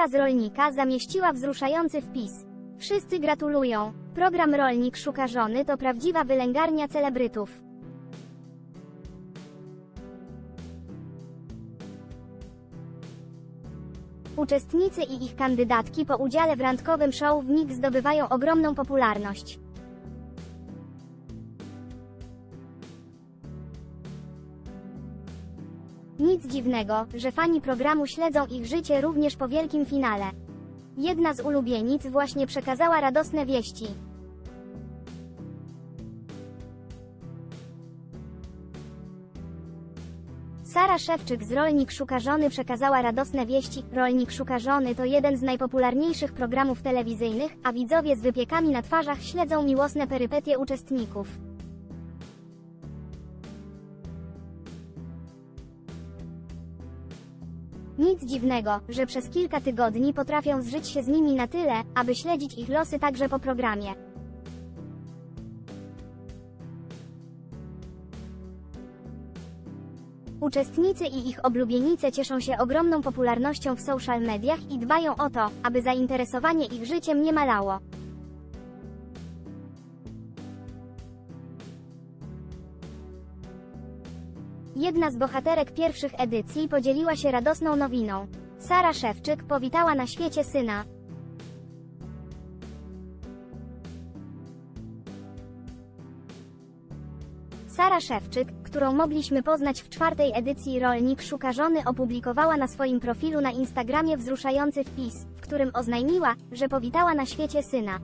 Sara z Rolnika zamieściła wzruszający wpis. Wszyscy gratulują. Program Rolnik szuka żony to prawdziwa wylęgarnia celebrytów. Uczestnicy i ich kandydatki po udziale w randkowym show w MIG zdobywają ogromną popularność. Nic dziwnego, że fani programu śledzą ich życie również po wielkim finale. Jedna z ulubienic właśnie przekazała radosne wieści. Sara Szewczyk z Rolnik Szuka Żony przekazała radosne wieści. Rolnik Szuka Żony to jeden z najpopularniejszych programów telewizyjnych, a widzowie z wypiekami na twarzach śledzą miłosne perypetie uczestników. Nic dziwnego, że przez kilka tygodni potrafią zżyć się z nimi na tyle, aby śledzić ich losy także po programie. Uczestnicy i ich oblubienice cieszą się ogromną popularnością w social mediach i dbają o to, aby zainteresowanie ich życiem nie malało. Jedna z bohaterek pierwszych edycji podzieliła się radosną nowiną. Sara Szewczyk powitała na świecie syna. Sara Szewczyk, którą mogliśmy poznać w czwartej edycji Rolnik Szuka Żony opublikowała na swoim profilu na Instagramie wzruszający wpis, w którym oznajmiła, że powitała na świecie syna.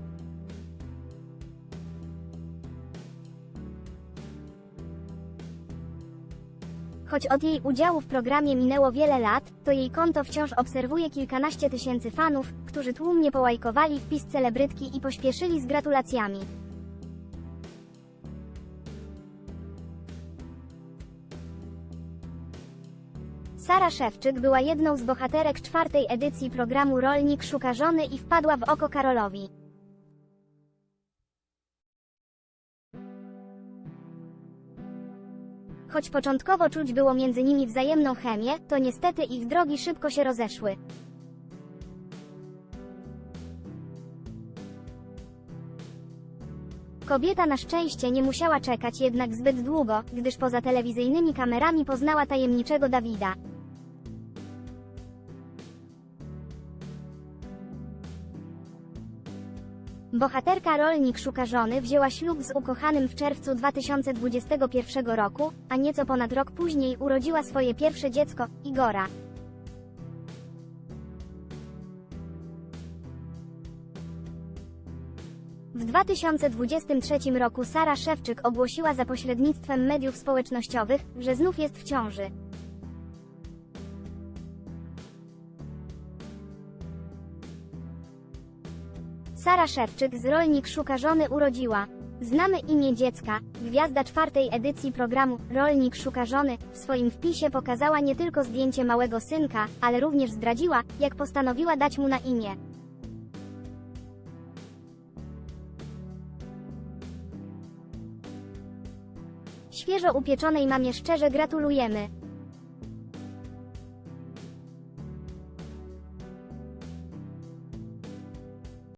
Choć od jej udziału w programie minęło wiele lat, to jej konto wciąż obserwuje kilkanaście tysięcy fanów, którzy tłumnie połajkowali wpis celebrytki i pośpieszyli z gratulacjami. Sara Szewczyk była jedną z bohaterek czwartej edycji programu Rolnik Szuka Żony i wpadła w oko Karolowi. Choć początkowo czuć było między nimi wzajemną chemię, to niestety ich drogi szybko się rozeszły. Kobieta na szczęście nie musiała czekać jednak zbyt długo, gdyż poza telewizyjnymi kamerami poznała tajemniczego Dawida. Bohaterka rolnik szuka żony wzięła ślub z ukochanym w czerwcu 2021 roku, a nieco ponad rok później urodziła swoje pierwsze dziecko, Igora. W 2023 roku Sara Szewczyk ogłosiła za pośrednictwem mediów społecznościowych, że znów jest w ciąży. Sara Szewczyk z Rolnik Szuka Żony urodziła. Znamy imię dziecka. Gwiazda czwartej edycji programu Rolnik Szuka Żony w swoim wpisie pokazała nie tylko zdjęcie małego synka, ale również zdradziła, jak postanowiła dać mu na imię. Świeżo upieczonej mamie szczerze gratulujemy.